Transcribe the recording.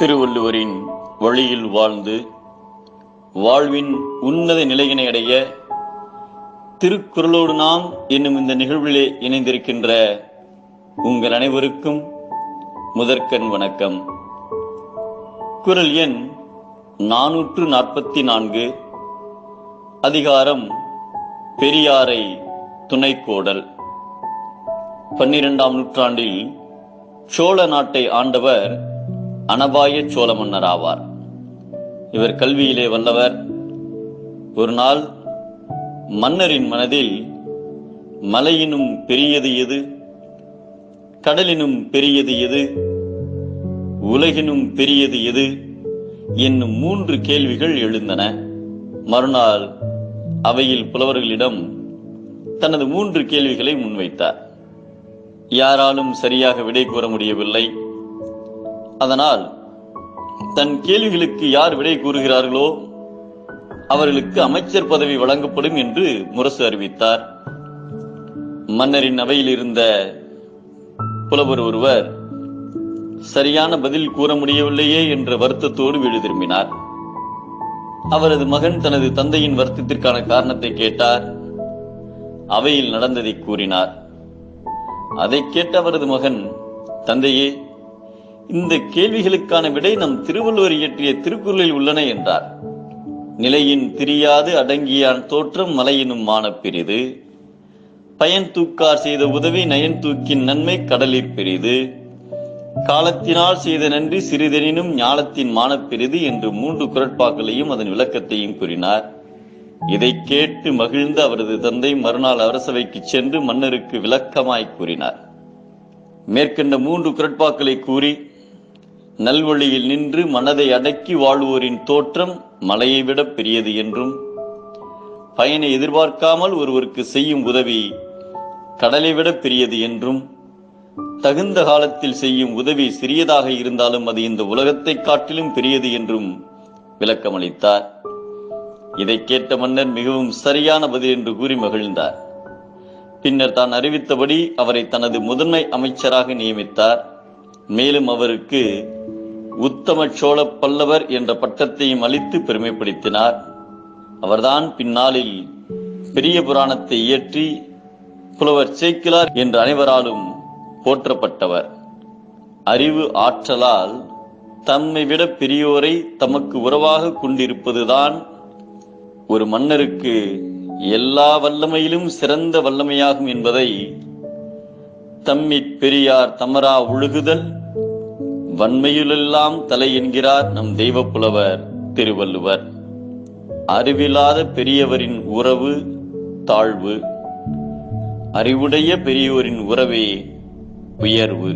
திருவள்ளுவரின் வழியில் வாழ்ந்து வாழ்வின் உன்னத நிலையினை அடைய திருக்குறளோடு நாம் என்னும் இந்த நிகழ்விலே இணைந்திருக்கின்ற உங்கள் அனைவருக்கும் முதற்கண் வணக்கம். குரல் எண் நானூற்று நாற்பத்தி நான்கு அதிகாரம் பெரியாரை துணைக்கோடல். பன்னிரெண்டாம் நூற்றாண்டில் சோழ நாட்டை ஆண்டவர் அனபாய சோழ மன்னர் ஆவார் இவர் கல்வியிலே வல்லவர். ஒரு நாள் மன்னரின் மனதில் மலையினும் பெரியது எது? கடலினும் பெரியது எது? உலகினும் பெரியது எது? என்னும் மூன்று கேள்விகள் எழுந்தன. மறுநாள் அவையில் புலவர்களிடம் தனது மூன்று கேள்விகளை முன்வைத்தார். யாராலும் சரியாக விடை கூற முடியவில்லை. அதனால் தன் கேள்விகளுக்கு யார் விடை கூறுகிறார்களோ அவர்களுக்கு அமைச்சர் பதவி வழங்கப்படும் என்று முரசு அறிவித்தார். மன்னரின் அவையில் இருந்த புலவர் ஒருவர் சரியான பதில் கூற முடியவில்லையே என்ற வருத்தத்தோடு வீடு திரும்பினார். அவரது மகன் தனது தந்தையின் வருத்தத்திற்கான காரணத்தை கேட்டார். அவையில் நடந்ததை கூறினார். அதை கேட்ட அவரது மகன் தந்தையே இந்த கேள்விகளுக்கான விடை நம் திருவள்ளுவர் இயற்றிய திருக்குறளில் உள்ளன என்றார். நிலையின் திரியாது அடங்கியான் தோற்றம் மலையினும் மான பெரிது பயன் தூக்கார் செய்த உதவி நயன் தூக்கின் நன்மை கடலிற் பெரிது. காலத்தினால் செய்த நன்றி சிறிதெனினும் ஞாலத்தின் மானப் பெரிது என்று மூன்று குரட்பாக்களையும் அதன் விளக்கத்தையும் கூறினார். இதை கேட்டு மகிழ்ந்த அவரது தந்தை மறுநாள் அரசவைக்கு சென்று மன்னருக்கு விளக்கமாய் கூறினார். மேற்கண்ட மூன்று குரட்பாக்களை கூறி நல்வழியில் நின்று மனதை அடக்கி வாழ்வோரின் தோற்றம் மலையை விட பெரியது என்றும் பயனை எதிர்பார்க்காமல் ஒருவருக்கு செய்யும் உதவி கடலை விட பெரியது என்றும் தகுந்த காலத்தில் செய்யும் உதவி சிறியதாக இருந்தாலும் அது இந்த உலகத்தை காட்டிலும் பெரியது என்றும் விளக்கமளித்தார். இதை கேட்ட மன்னர் மிகவும் சரியான பதில் என்று கூறி மகிழ்ந்தார். பின்னர் தான் அறிவித்தபடி அவரை தனது முதன்மை அமைச்சராக நியமித்தார். மேலும் அவருக்கு உத்தம சோழ பல்லவர் என்ற பட்டத்தையும் அளித்து பெருமைப்படுத்தினார். அவர்தான் பின்னாளில் பெரிய புராணத்தை இயற்றி புலவர் சேக்கிலார் என்ற அனைவராலும் போற்றப்பட்டவர். அறிவு ஆற்றலால் தம்மை விட பெரியோரை தமக்கு உறவாக கொண்டிருப்பதுதான் ஒரு மன்னருக்கு எல்லா வல்லமையிலும் சிறந்த வல்லமையாகும் என்பதை தம்மிற் பெரியார் தமரா ஒழுகுதல் வன்மையிலெல்லாம் தலை என்கிறார் நம் தெய்வ புலவர் திருவள்ளுவர். அறிவில்லாத பெரியவரின் உறவு தாழ்வு. அறிவுடைய பெரியோரின் உறவே உயர்வு.